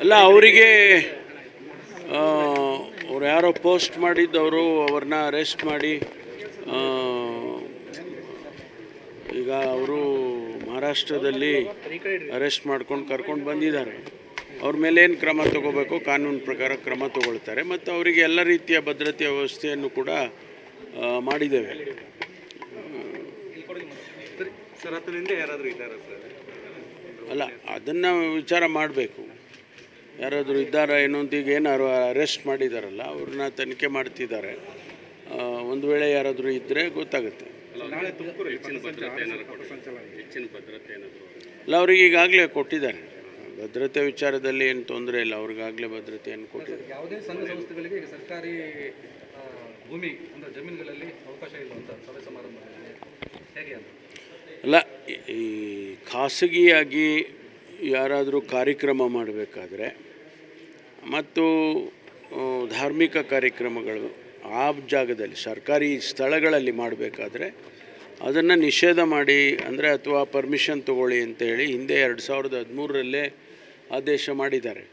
ಅಲ್ಲ ಅವರಿಗೆ ಅವ್ರು ಯಾರೋ ಪೋಸ್ಟ್ ಮಾಡಿದ್ದವರು ಅವ್ರನ್ನ ಅರೆಸ್ಟ್ ಮಾಡಿ ಈಗ ಅವರು ಮಹಾರಾಷ್ಟ್ರದಲ್ಲಿ ಅರೆಸ್ಟ್ ಮಾಡ್ಕೊಂಡು ಕರ್ಕೊಂಡು ಬಂದಿದ್ದಾರೆ. ಅವ್ರ ಮೇಲೆ ಏನು ಕ್ರಮ ತಗೋಬೇಕು? ಕಾನೂನು ಪ್ರಕಾರ ಕ್ರಮ ತಗೊಳ್ತಾರೆ ಮತ್ತು ಅವರಿಗೆ ಎಲ್ಲ ರೀತಿಯ ಭದ್ರತೆಯ ವ್ಯವಸ್ಥೆಯನ್ನು ಕೂಡ ಮಾಡಿದ್ದೇವೆ. ಅಲ್ಲ ಅದನ್ನು ವಿಚಾರ ಮಾಡಬೇಕು. ಯಾರಾದರೂ ಇದ್ದಾರಾ ಏನೋ ಅಂತ ಈಗ ಏನಾರು ಅರೆಸ್ಟ್ ಮಾಡಿದಾರಲ್ಲ ಅವ್ರನ್ನ ತನಿಖೆ ಮಾಡ್ತಿದ್ದಾರೆ. ಒಂದು ವೇಳೆ ಯಾರಾದರೂ ಇದ್ದರೆ ಗೊತ್ತಾಗುತ್ತೆ. ಅಲ್ಲ ಅವ್ರಿಗೆ ಈಗಾಗಲೇ ಕೊಟ್ಟಿದ್ದಾರೆ. ಭದ್ರತೆ ವಿಚಾರದಲ್ಲಿ ಏನು ತೊಂದರೆ ಇಲ್ಲ ಅವ್ರಿಗಾಗಲೇ ಭದ್ರತೆಯನ್ನು ಕೊಟ್ಟಿದ್ದಾರೆ. ಯಾವುದೇ ಸಂಘ ಸಂಸ್ಥೆಗಳಿಗೆ ಈಗ ಸರ್ಕಾರಿ ಭೂಮಿ ಅಂದರೆ ಜಮೀನುಗಳಲ್ಲಿ ಅವಕಾಶ ಸಭೆ ಹೇಗೆ ಅಲ್ಲ ಈ ಖಾಸಗಿಯಾಗಿ ಯಾರಾದರೂ ಕಾರ್ಯಕ್ರಮ ಮಾಡಬೇಕಾದ್ರೆ ಮತ್ತು ಧಾರ್ಮಿಕ ಕಾರ್ಯಕ್ರಮಗಳು ಆ ಜಾಗದಲ್ಲಿ ಸರ್ಕಾರಿ ಸ್ಥಳಗಳಲ್ಲಿ ಮಾಡಬೇಕಾದ್ರೆ ಅದನ್ನು ನಿಷೇಧ ಮಾಡಿ ಅಂದರೆ ಅಥವಾ ಪರ್ಮಿಷನ್ ತಗೊಳ್ಳಿ ಅಂತೇಳಿ ಹಿಂದೆ ಎರಡು ಸಾವಿರದ ಹದಿಮೂರರಲ್ಲೇ ಆದೇಶ ಮಾಡಿದ್ದಾರೆ.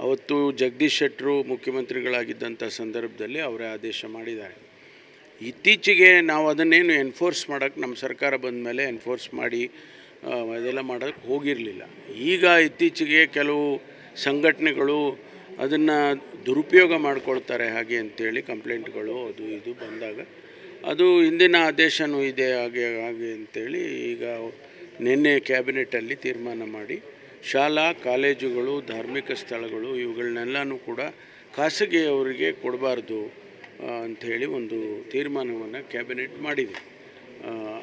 ಅವತ್ತು ಜಗದೀಶ್ ಶೆಟ್ಟರು ಮುಖ್ಯಮಂತ್ರಿಗಳಾಗಿದ್ದಂಥ ಸಂದರ್ಭದಲ್ಲಿ ಅವರೇ ಆದೇಶ ಮಾಡಿದ್ದಾರೆ. ಇತ್ತೀಚೆಗೆ ನಾವು ಅದನ್ನೇನು ಎನ್ಫೋರ್ಸ್ ಮಾಡೋಕ್ಕೆ ನಮ್ಮ ಸರ್ಕಾರ ಬಂದ ಮೇಲೆ ಎನ್ಫೋರ್ಸ್ ಮಾಡಿ ಅದೆಲ್ಲ ಮಾಡೋಕ್ಕೆ ಹೋಗಿರಲಿಲ್ಲ. ಈಗ ಇತ್ತೀಚೆಗೆ ಕೆಲವು ಸಂಘಟನೆಗಳು ಅದನ್ನು ದುರುಪಯೋಗ ಮಾಡ್ಕೊಳ್ತಾರೆ ಹಾಗೆ ಅಂತೇಳಿ ಕಂಪ್ಲೇಂಟ್ಗಳು ಅದು ಇದು ಬಂದಾಗ. ಅದು ಹಿಂದಿನ ಆದೇಶನೂ ಇದೆ ಹಾಗೆ ಹಾಗೆ ಅಂತೇಳಿ ಈಗ ನಿನ್ನೆ ಕ್ಯಾಬಿನೆಟಲ್ಲಿ ತೀರ್ಮಾನ ಮಾಡಿ ಶಾಲಾ, ಕಾಲೇಜುಗಳು, ಧಾರ್ಮಿಕ ಸ್ಥಳಗಳು ಇವುಗಳನ್ನೆಲ್ಲನೂ ಕೂಡ ಖಾಸಗಿಯವರಿಗೆ ಕೊಡಬಾರ್ದು ಅಂಥೇಳಿ ಒಂದು ತೀರ್ಮಾನವನ್ನು ಕ್ಯಾಬಿನೆಟ್ ಮಾಡಿದೆ.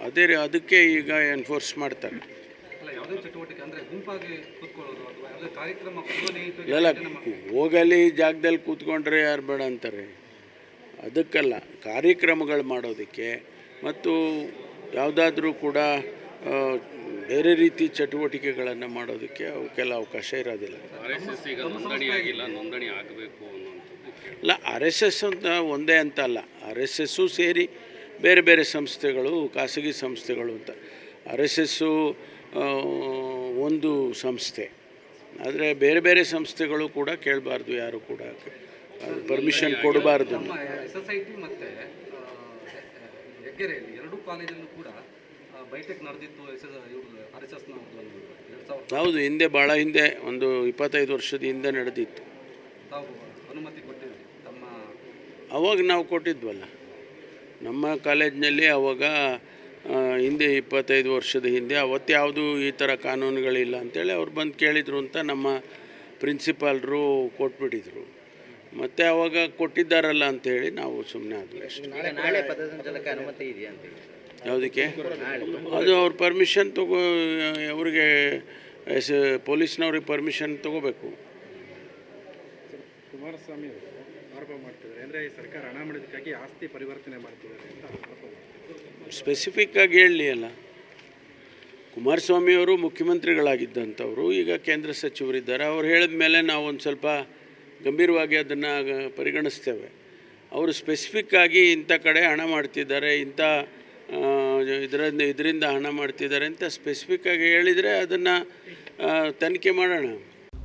ಅದೇ ಅದಕ್ಕೆ ಈಗ ಎನ್ಫೋರ್ಸ್ ಮಾಡ್ತಾರೆ. ಅಲ್ಲ ಚಟುವಟಿಕೆ ಅಂದರೆ ಗುಂಪಾಗಿ ಕೂತ್ಕೊಳ್ಳೋದು ಅಥವಾ ಯಾವುದೇ ಕಾರ್ಯಕ್ರಮ ಪೂರ್ವನಿಯುತವಾಗಿ ಇಲ್ಲ ಹೋಗಲಿ ಜಾಗದಲ್ಲಿ ಕೂತ್ಕೊಂಡ್ರೆ ಯಾರು ಬೇಡ ಅಂತಾರೆ. ಅದಕ್ಕಲ್ಲ ಕಾರ್ಯಕ್ರಮಗಳು ಮಾಡೋದಕ್ಕೆ ಮತ್ತು ಯಾವುದಾದ್ರೂ ಕೂಡ ಬೇರೆ ರೀತಿ ಚಟುವಟಿಕೆಗಳನ್ನು ಮಾಡೋದಕ್ಕೆ ಅವಕ್ಕೆಲ್ಲ ಅವಕಾಶ ಇರೋದಿಲ್ಲ. ಅಲ್ಲ ಆರ್ ಎಸ್ ಎಸ್ ಅಂತ ಒಂದೇ ಅಂತ ಅಲ್ಲ ಆರ್ ಎಸ್ ಎಸ್ಸು ಸೇರಿ ಬೇರೆ ಬೇರೆ ಸಂಸ್ಥೆಗಳು ಖಾಸಗಿ ಸಂಸ್ಥೆಗಳು ಅಂತ. ಆರ್ ಎಸ್ ಎಸ್ಸು ಒಂದು ಸಂಸ್ಥೆ. ಆದರೆ ಬೇರೆ ಬೇರೆ ಸಂಸ್ಥೆಗಳು ಕೂಡ ಕೇಳಬಾರ್ದು ಯಾರು ಕೂಡ ಅದು ಪರ್ಮಿಷನ್ ಕೊಡಬಾರ್ದು. ನಮ್ಮ ಎಸ್ ಎಸ್ ಐ ಟಿ ಮತ್ತು ಹೆಗ್ಗೆರೆಯಲ್ಲಿ ಎರಡೂ ಕಾಲೇಜಲ್ಲೂ ಕೂಡ ಬೈಟೆಕ್ ನಡೆದಿತ್ತು ಎಸ್ ಎಸ್ ಇವ್ರದ್ದು ಆರ್ ಎಸ್ ಎಸ್ನ ಒಂದು ಎರಡು ಸಾವಿರ ಹೌದು ಹಿಂದೆ ಭಾಳ ಹಿಂದೆ ಒಂದು ಇಪ್ಪತ್ತೈದು ವರ್ಷದ ಹಿಂದೆ ನಡೆದಿತ್ತು. ತಾವು ಅನುಮತಿ ಕೊಟ್ಟಿದ್ರಿ ತಮ್ಮ ಅವಾಗ ನಾವು ಕೊಟ್ಟಿದ್ವಲ್ಲ. ನಮ್ಮ ಕಾಲೇಜ್ನಲ್ಲಿ ಅವಾಗ ಹಿಂದೆ ಇಪ್ಪತ್ತೈದು ವರ್ಷದ ಹಿಂದೆ ಅವತ್ತು ಯಾವುದು ಈ ಥರ ಕಾನೂನುಗಳಿಲ್ಲ ಅಂತೇಳಿ ಅವ್ರು ಬಂದು ಕೇಳಿದರು ಅಂತ ನಮ್ಮ ಪ್ರಿನ್ಸಿಪಾಲ್ರು ಕೊಟ್ಬಿಟ್ಟಿದ್ರು. ಮತ್ತು ಅವಾಗ ಕೊಟ್ಟಿದ್ದಾರಲ್ಲ ಅಂಥೇಳಿ ನಾವು ಸುಮ್ಮನೆ ಆದ್ವಿ ಅಷ್ಟೇ. ಅನುಮತಿ ಇದೆಯಾ ಯಾವುದಕ್ಕೆ? ಅದು ಅವ್ರ ಪರ್ಮಿಷನ್ ತಗೋ ಅವ್ರಿಗೆ ಎಸ್ ಪೊಲೀಸ್ನವ್ರಿಗೆ ಪರ್ಮಿಷನ್ ತಗೋಬೇಕು. ಕುಮಾರಸ್ವಾಮಿ ಆರೋಪ ಮಾಡ್ತಿದ್ದಾರೆ. ಅಂದರೆ ಈ ಸರ್ಕಾರ ಹಣ ಮಾಡೋದಕ್ಕಾಗಿ ಆಸ್ತಿ ಪರಿವರ್ತನೆ ಮಾಡ್ತಿದ್ದಾರೆ ಅಂತ ಆರೋಪ ಸ್ಪೆಸಿಫಿಕ್ಕಾಗಿ ಹೇಳಲಿ ಅಲ್ಲ. ಕುಮಾರಸ್ವಾಮಿಯವರು ಮುಖ್ಯಮಂತ್ರಿಗಳಾಗಿದ್ದಂಥವ್ರು, ಈಗ ಕೇಂದ್ರ ಸಚಿವರಿದ್ದಾರೆ. ಅವ್ರು ಹೇಳಿದ ಮೇಲೆ ನಾವು ಒಂದು ಸ್ವಲ್ಪ ಗಂಭೀರವಾಗಿ ಅದನ್ನು ಪರಿಗಣಿಸ್ತೇವೆ. ಅವರು ಸ್ಪೆಸಿಫಿಕ್ಕಾಗಿ ಇಂಥ ಕಡೆ ಹಣ ಮಾಡ್ತಿದ್ದಾರೆ, ಇಂಥ ಇದರಿಂದ ಇದರಿಂದ ಹಣ ಮಾಡ್ತಿದ್ದಾರೆ ಅಂತ ಸ್ಪೆಸಿಫಿಕ್ಕಾಗಿ ಹೇಳಿದರೆ ಅದನ್ನು ತನಿಖೆ ಮಾಡೋಣ.